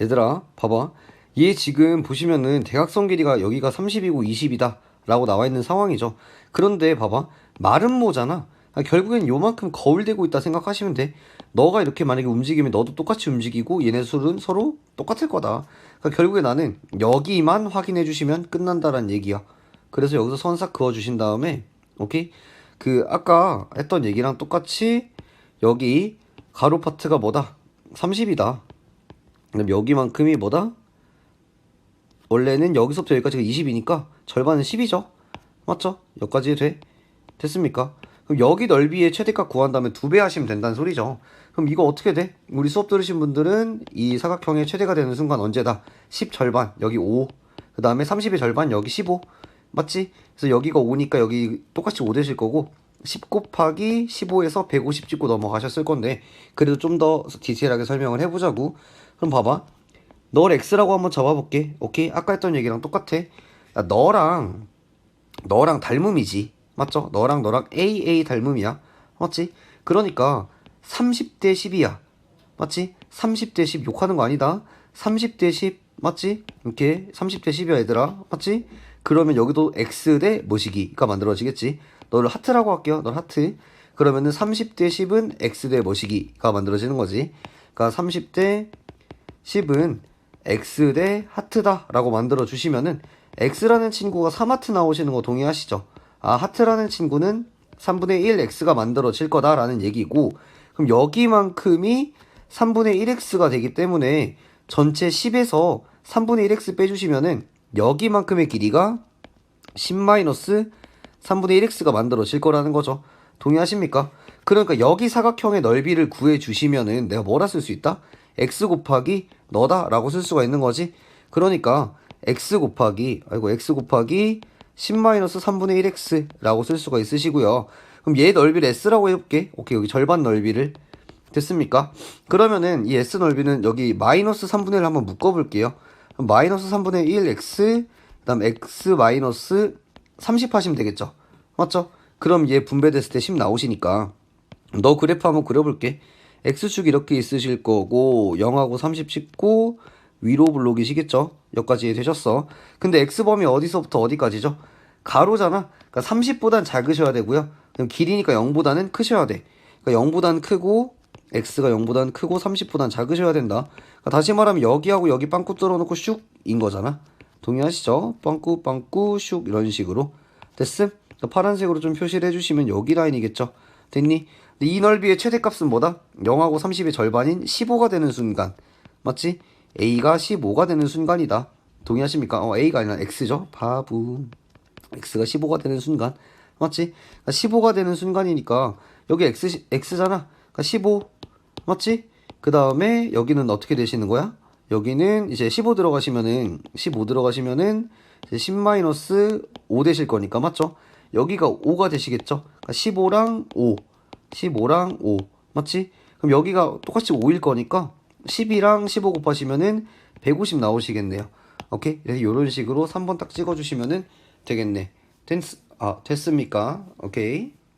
얘들아, 봐봐. 얘 지금 보시면은 대각선 길이가 여기가 30이고 20이다. 라고 나와 있는 상황이죠. 그런데 봐봐. 마른 모잖아. 아, 결국엔 요만큼 거울되고 있다 생각하시면 돼. 너가 이렇게 만약에 움직이면 너도 똑같이 움직이고 얘네 술은 서로 똑같을 거다. 그러니까 결국에 나는 여기만 확인해 주시면 끝난다라는 얘기야. 그래서 여기서 선 싹 그어 주신 다음에 오케이? 그 아까 했던 얘기랑 똑같이 여기 가로 파트가 뭐다? 30이다. 그럼 여기만큼이 뭐다? 원래는 여기서부터 여기까지가 20이니까 절반은 10이죠. 맞죠? 여기까지 돼? 됐습니까? 그럼 여기 넓이의 최대값 구한 다음에 두 배 하시면 된다는 소리죠. 그럼 이거 어떻게 돼? 우리 수업 들으신 분들은 이 사각형의 최대가 되는 순간 언제다? 10 절반, 여기 5. 그 다음에 30의 절반, 여기 15. 맞지? 그래서 여기가 5니까 여기 똑같이 5 되실 거고 10 곱하기 15에서 150 찍고 넘어가셨을 건데 그래도 좀 더 디테일하게 설명을 해보자고. 그럼 봐봐. 널 X라고 한번 잡아볼게. 오케이? 아까 했던 얘기랑 똑같아. 야, 너랑 너랑 닮음이지. 맞죠? 너랑 너랑 AA 닮음이야. 맞지? 그러니까 30대 10이야. 맞지? 30대 10 욕하는 거 아니다. 30대 10 맞지? 이렇게 30대 10이야 얘들아. 맞지? 그러면 여기도 X 대 뭐시기가 만들어지겠지. 너를 하트라고 할게요. 널 하트. 그러면은 30대 10은 X 대 뭐시기가 만들어지는 거지. 그러니까 30대 10은 x 대 하트다 라고 만들어 주시면은 x라는 친구가 3하트 나오시는 거 동의하시죠? 아 하트라는 친구는 3분의 1 x가 만들어질 거다라는 얘기고 그럼 여기만큼이 3분의 1x가 되기 때문에 전체 10에서 3분의 1x 빼주시면은 여기만큼의 길이가 10-3분의 1x가 만들어질 거라는 거죠. 동의하십니까? 그러니까 여기 사각형의 넓이를 구해 주시면은 내가 뭐라 쓸 수 있다? x 곱하기 너다 라고 쓸 수가 있는 거지. 그러니까 x 곱하기 아이고 x 곱하기 10-3분의 1x라고 쓸 수가 있으시고요. 그럼 얘 넓이를 s라고 해볼게. 오케이 여기 절반 넓이를 됐습니까? 그러면은 이 s 넓이는 여기 마이너스 3분의 1 한번 묶어볼게요. 마이너스 3분의 1x 그 다음 x 마이너스 30 하시면 되겠죠. 맞죠? 그럼 얘 분배됐을 때 10 나오시니까 너 그래프 한번 그려볼게. x축 이렇게 있으실 거고 0하고 30 찍고 위로 블록이시겠죠? 여기까지 되셨어. 근데 x범위 어디서부터 어디까지죠? 가로잖아. 그러니까 30보단 작으셔야 되고요. 그럼 길이니까 0보다는 크셔야 돼. 그러니까 0보단 크고 x가 0보단 크고 30보단 작으셔야 된다. 그러니까 다시 말하면 여기하고 여기 빵꾸 뚫어놓고 슉인 거잖아. 동의하시죠? 빵꾸 빵꾸 슉 이런 식으로 됐음? 그러니까 파란색으로 좀 표시를 해주시면 여기 라인이겠죠? 됐니? 이 넓이의 최대값은 뭐다? 0하고 30의 절반인 15가 되는 순간 맞지? a가 15가 되는 순간이다 동의하십니까? 어 a가 아니라 x죠 바보 x가 15가 되는 순간 맞지? 그러니까 15가 되는 순간이니까 여기 x, x잖아 그러니까 15 맞지? 그 다음에 여기는 어떻게 되시는 거야? 여기는 이제 15 들어가시면은 15 들어가시면은 이제 10-5 되실 거니까 맞죠? 여기가 5가 되시겠죠? 그러니까 15랑 5 15랑 5 맞지? 그럼 여기가 똑같이 5일 거니까 12랑 15 곱하시면은 150 나오시겠네요. 오케이? 그래서 이런 식으로 3번 딱 찍어주시면은 되겠네. 됐, 아, 됐습니까? 오케이.